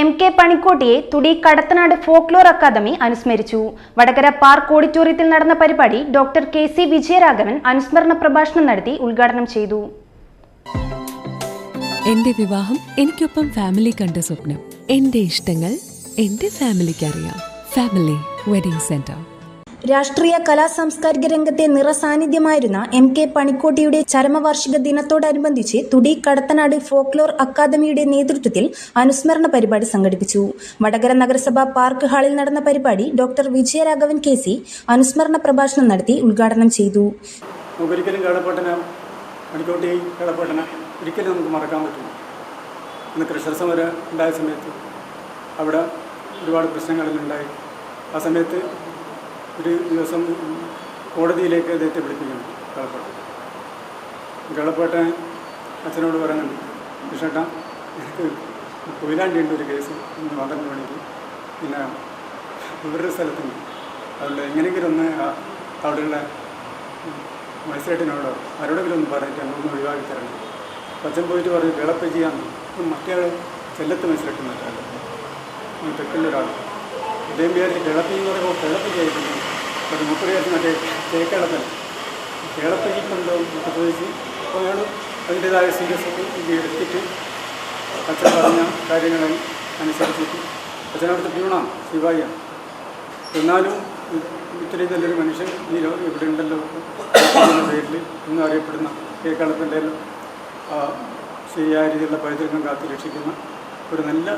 M K പണിക്കോട്ടിയെ തുടി Kadathanad folklore academy അനുസ്മരിച്ചു. Vadakara park ഓഡിറ്റോറിയത്തിൽ നടന്ന പരിപാടി ഡോക്ടർ കെ സി വിജയരാഘവൻ അനുസ്മരണ പ്രഭാഷണം നടത്തി ഉദ്ഘാടനം ചെയ്തു. എന്റെ വിവാഹം എനിക്കൊപ്പം ഫാമിലി കണ്ട സ്വപ്നം. എന്റെ ഇഷ്ടങ്ങൾ എന്റെ ഫാമിലിക്ക് അറിയാം. ഫാമിലി വെഡിങ് സെന്റർ രാഷ്ട്രീയ കലാ സാംസ്കാരിക രംഗത്തെ നിറസാന്നിധ്യമായിരുന്ന എം കെ പണിക്കോട്ടിയുടെ ചരമവാർഷിക ദിനത്തോടനുബന്ധിച്ച് തുടി കടത്തനാട് ഫോക്ലോർ അക്കാദമിയുടെ നേതൃത്വത്തിൽ അനുസ്മരണ പരിപാടി സംഘടിപ്പിച്ചു. വടകര നഗരസഭ പാർക്ക് ഹാളിൽ നടന്ന പരിപാടി ഡോക്ടർ വിജയരാഘവൻ കെ സി അനുസ്മരണ പ്രഭാഷണം നടത്തി ഉദ്ഘാടനം ചെയ്തു. ഒരിക്കലും പണിക്കോട്ടി ഒരിക്കലും നമുക്ക് മറക്കാൻ പറ്റില്ല. സമയത്ത് അവിടെ ഒരുപാട് പ്രശ്നങ്ങളെല്ലാം ഉണ്ടായി. ആ സമയത്ത് ഒരു ദിവസം കോടതിയിലേക്ക് അദ്ദേഹത്തെ വിളിപ്പിക്കുന്നു കളപ്പാട്ട് കളപ്പാട്ടൻ അച്ഛനോട് പറയുന്നുണ്ട് കൃഷ്ണേട്ട എനിക്ക് കൊയിലാണ്ടിയുണ്ട് ഒരു കേസ് ഇന്ന് പന്ത്രണ്ട് മണിക്ക് പിന്നെ ഇവരുടെ സ്ഥലത്തുണ്ട്. അതുകൊണ്ട് എങ്ങനെയെങ്കിലും ഒന്ന് അവിടെയുള്ള മത്സരത്തിനോടോ ആരോടെങ്കിലും ഒന്ന് പറഞ്ഞിട്ട് ഒന്ന് ഒഴിവാക്കി തരണം. അച്ഛൻ പോയിട്ട് പറഞ്ഞു വിളപ്പ് ചെയ്യാമെന്ന്. അപ്പം മറ്റേ ചെല്ലത്ത് മജിസ്ട്രേറ്റ് മറ്റേ തെക്കുള്ള ഒരാൾ ഇദ്ദേഹം വിചാരിച്ച് കിളപ്പി എന്ന് പറയുമ്പോൾ കിളപ്പ് ചെയ്തിട്ടുണ്ട് അപ്പോൾ മുപ്പത് മറ്റേ തേക്കിളപ്പൻ കിളപ്പ് കൊണ്ടുപോകും ചോദിച്ച് അപ്പോൾ അയാൾ അതിന്റേതായ സീരിയസ് ഇത് എടുത്തിട്ട് അച്ഛൻ പറഞ്ഞ കാര്യങ്ങൾ അനുസരിച്ചിട്ട് അച്ഛനടുത്ത് പ്യൂണാണ് ശിവായിയാണ്. എന്നാലും ഇത്രയും നല്ലൊരു മനുഷ്യൻ ഈ ലോകം ഇവിടെ ഉണ്ടല്ലോ എന്ന പേരിൽ ഇന്നും അറിയപ്പെടുന്ന കേരളത്തിന്റെ ശരിയായ രീതിയിലുള്ള പൈതൃകം കാത്തു രക്ഷിക്കുന്ന ഒരു നല്ല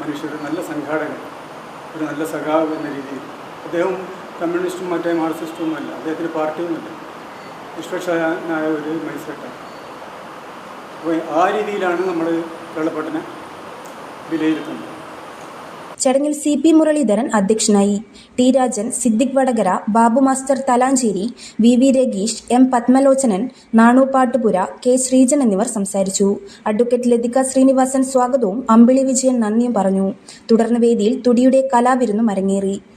മനുഷ്യർ നല്ല സംഘാടകൻ ഒരു നല്ല സഖാവ് എന്ന രീതിയിൽ. അദ്ദേഹം കമ്മ്യൂണിസ്റ്റും മറ്റേ മാർക്സിസ്റ്റും ഒന്നുമല്ല അദ്ദേഹത്തിന് പാർട്ടിയൊന്നുമില്ല നിഷ്പക്ഷനായ ഒരു മൈസെട്ടാണ് അപ്പോൾ ആ രീതിയിലാണ് നമ്മൾ വെള്ളപ്പെട്ടിനെ വിലയിരുത്തുന്നത്. ചടങ്ങിൽ സി പി മുരളീധരൻ അധ്യക്ഷനായി. T Rajan Siddique Vadakara Babu master Thalancheri V V Rageesh M Padmalochanan Nanu Pattupura K Sreejan എന്നിവർ സംസാരിച്ചു. അഡ്വക്കേറ്റ് ലതിക ശ്രീനിവാസൻ സ്വാഗതവും അമ്പിളി വിജയൻ നന്ദിയും പറഞ്ഞു. തുടർന്ന് വേദിയിൽ തുടിയുടെ കലാവിരുന്നും അരങ്ങേറി